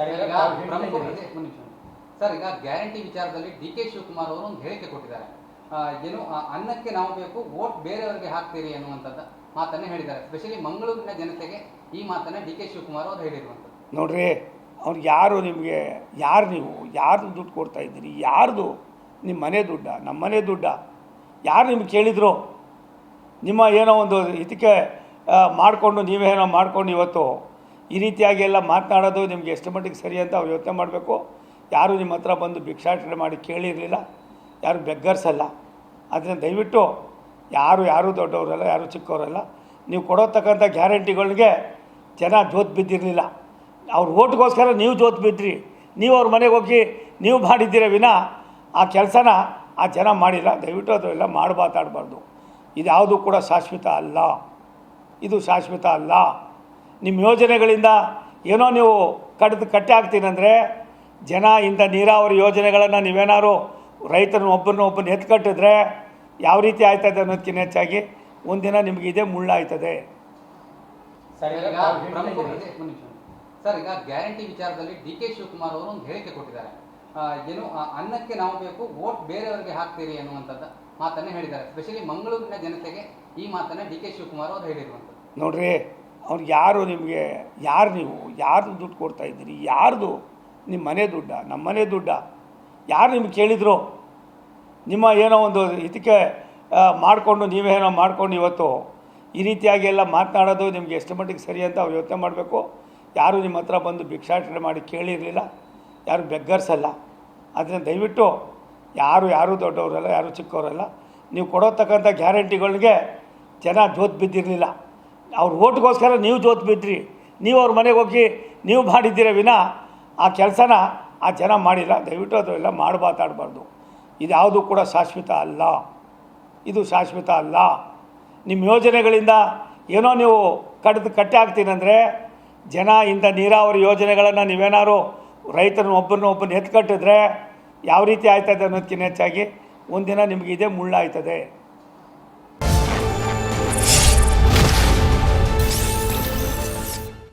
Sir ಈಗ ಈಗ ತಾವು ಹೇಳ್ತಾ ಪ್ರಮುಖ ಇದ್ದೀರಿ. ಒಂದು ನಿಮಿಷ. ಸರ್ ಈಗ ಗ್ಯಾರಂಟಿ ವಿಚಾರದಲ್ಲಿ ಡಿ ಕೆ ಶಿವಕುಮಾರ್ ಅವರು ಒಂದು ಹೇಳಿಕೆ ಕೊಟ್ಟಿದ್ದಾರೆ ಆ, ಏನು ಆ, ಅನ್ನಕ್ಕೆ ನಾವು ಬೇಕು ವೋಟ್ ಬೇರೆಯವರಿಗೆ ಹಾಕ್ತೀರಿ ಅನ್ನುವಂಥದ್ದು ಮಾತನ್ನ ಹೇಳಿದ್ದಾರೆ ಸ್ಪೆಷಲಿ ಮಂಗಳೂರಿನ ಜನತೆಗೆ ಈ ಮಾತನ್ನ ಡಿ ಕೆ ಶಿವಕುಮಾರ್ ಅವರು ಹೇಳಿರುವಂಥದ್ದು ನೋಡ್ರಿ ಅವ್ರು ಯಾರು ನಿಮಗೆ ಯಾರು ನೀವು ಯಾರ್ದು ದುಡ್ಡು ಕೊಡ್ತಾ ಇದ್ದೀರಿ ಯಾರ್ದು ನಿಮ್ಮ ಮನೆ ದುಡ್ಡ ನಮ್ಮ ಮನೆ ದುಡ್ಡ ಯಾರು ನಿಮ್ಗೆ ಕೇಳಿದ್ರು ನಿಮ್ಮ ಏನೋ ಒಂದು ಇದಕ್ಕೆ ಮಾಡಿಕೊಂಡು ನೀವೇನೋ ಮಾಡ್ಕೊಂಡು ಇವತ್ತು ಈ ರೀತಿಯಾಗಿ ಎಲ್ಲ ಮಾತನಾಡೋದು ನಿಮಗೆ ಎಷ್ಟು ಮಟ್ಟಿಗೆ ಸರಿ ಅಂತ ಅವ್ರು ಯೋಚನೆ ಮಾಡಬೇಕು. ಯಾರೂ ನಿಮ್ಮ ಹತ್ರ ಬಂದು ಭಿಕ್ಷಾಟನೆ ಮಾಡಿ ಕೇಳಿರಲಿಲ್ಲ, ಯಾರು ಬೆಗ್ಗರ್ಸಲ್ಲ. ಅದನ್ನು ದಯವಿಟ್ಟು ಯಾರು ಯಾರು ದೊಡ್ಡವರಲ್ಲ, ಯಾರು ಚಿಕ್ಕವರಲ್ಲ, ನೀವು ಕೊಡೋತಕ್ಕಂಥ ಗ್ಯಾರಂಟಿಗಳಿಗೆ ಜನ ಜೋತ್ ಬಿದ್ದಿರಲಿಲ್ಲ. ಅವ್ರ ಓಟ್ಗೋಸ್ಕರ ನೀವು ಜೋತ್ ಬಿದ್ದಿರಿ ನೀವು ಅವ್ರ ಮನೆಗೆ ಹೋಗಿ ನೀವು ಮಾಡಿದ್ದೀರ ವಿನ ಆ ಕೆಲಸನ ಆ ಜನ ಮಾಡಿಲ್ಲ. ದಯವಿಟ್ಟು ಅದೆಲ್ಲ ಮಾಡಿ ಮಾತಾಡಬಾರ್ದು ಇದ್ಯಾವುದು ಕೂಡ ಶಾಶ್ವತ ಅಲ್ಲ. ಇದು ಶಾಶ್ವತ ಅಲ್ಲ. ನಿಮ್ಮ ಯೋಜನೆಗಳಿಂದ ಏನೋ ನೀವು ಕಡ್ದು ಕಟ್ಟೆ ಹಾಕ್ತೀನಂದರೆ ಜನ ಇಂಥ ನೀರಾವರಿ ಯೋಜನೆಗಳನ್ನು ನೀವೇನಾದ್ರು ರೈತರನ್ನ ಒಬ್ಬರನ್ನ ಒಬ್ಬರನ್ನ ಎತ್ಕಟ್ಟಿದ್ರೆ ಯಾವ ರೀತಿ ಆಯ್ತದೆ ಅನ್ನೋದಕ್ಕಿಂತ ಹೆಚ್ಚಾಗಿ ಒಂದಿನ ನಿಮಗೆ ಇದೇ ಮುಳ್ಳಾಯ್ತದೆ. ಸರ್ ಈಗ ಗ್ಯಾರಂಟಿ ವಿಚಾರದಲ್ಲಿ ಡಿ ಕೆ ಶಿವಕುಮಾರ್ ಅವರು ಒಂದು ಹೇಳಿಕೆ ಕೊಟ್ಟಿದ್ದಾರೆ. ಏನು ಅನ್ನಕ್ಕೆ ನಾವು ಬೇಕು ವೋಟ್ ಬೇರೆಯವರಿಗೆ ಹಾಕ್ತೀರಿ ಅನ್ನುವಂಥದ್ದು ಮಾತನ್ನ ಹೇಳಿದ್ದಾರೆ. ಸ್ಪೆಷಲಿ ಮಂಗಳೂರಿನ ಜನತೆಗೆ ಈ ಮಾತನ್ನ ಡಿ ಕೆ ಶಿವಕುಮಾರ್ ಅವರು ಹೇಳಿರುವಂಥದ್ದು. ನೋಡ್ರಿ ಅವ್ರು ಯಾರು ನಿಮಗೆ, ಯಾರು ನೀವು, ಯಾರ್ದು ದುಡ್ಡು ಕೊಡ್ತಾ ಇದ್ದೀರಿ, ಯಾರ್ದು ನಿಮ್ಮ ಮನೆ ದುಡ್ಡ, ನಮ್ಮ ಮನೆ ದುಡ್ಡ, ಯಾರು ನಿಮ್ಗೆ ಕೇಳಿದ್ರು? ನಿಮ್ಮ ಏನೋ ಒಂದು ಇದಕ್ಕೆ ಮಾಡಿಕೊಂಡು ನೀವೇನೋ ಮಾಡ್ಕೊಂಡು ಇವತ್ತು ಈ ರೀತಿಯಾಗಿ ಎಲ್ಲ ಮಾತನಾಡೋದು ನಿಮಗೆ ಎಷ್ಟು ಮಟ್ಟಿಗೆ ಸರಿ ಅಂತ ಅವ್ರು ಯೋಚನೆ ಮಾಡಬೇಕು. ಯಾರು ನಿಮ್ಮ ಹತ್ರ ಬಂದು ಭಿಕ್ಷಾಟನೆ ಮಾಡಿ ಕೇಳಿರಲಿಲ್ಲ, ಯಾರು ಬೆಗ್ಗರ್ಸಲ್ಲ. ಅದನ್ನು ದಯವಿಟ್ಟು ಯಾರು ಯಾರು ದೊಡ್ಡವರಲ್ಲ, ಯಾರು ಚಿಕ್ಕವರಲ್ಲ, ನೀವು ಕೊಡೋತಕ್ಕಂಥ ಗ್ಯಾರಂಟಿಗಳಿಗೆ ಜನ ಜೋತ್ ಬಿದ್ದಿರಲಿಲ್ಲ. ಅವ್ರ ಓಟ್ಗೋಸ್ಕರ ನೀವು ಜೋತು ಬಿದ್ದಿರಿ ನೀವು ಅವ್ರ ಮನೆಗೆ ಹೋಗಿ ನೀವು ಮಾಡಿದ್ದೀರ ವಿನ, ಆ ಕೆಲಸನ ಆ ಜನ ಮಾಡಿಲ್ಲ, ದಯವಿಟ್ಟು ಅದೆಲ್ಲ ಮಾಡಿ ಮಾತಾಡಬಾರ್ದು. ಇದ್ಯಾವುದು ಕೂಡ ಶಾಶ್ವತ ಅಲ್ಲ. ಇದು ಶಾಶ್ವತ ಅಲ್ಲ. ನಿಮ್ಮ ಯೋಜನೆಗಳಿಂದ ಏನೋ ನೀವು ಕಡ್ದು ಕಟ್ಟೆ ಹಾಕ್ತೀನಂದರೆ, ಜನ ಇಂಥ ನೀರಾವರಿ ಯೋಜನೆಗಳನ್ನು ನೀವೇನಾದ್ರು ರೈತರನ್ನ ಒಬ್ಬರನ್ನ ಒಬ್ಬರನ್ನ ಎತ್ಕಟ್ಟಿದ್ರೆ ಯಾವ ರೀತಿ ಆಯ್ತದೆ ಅನ್ನೋದಕ್ಕಿಂತ ಹೆಚ್ಚಾಗಿ, ಒಂದಿನ ನಿಮಗೆ ಇದೇ ಮುಳ್ಳಾಯ್ತದೆ.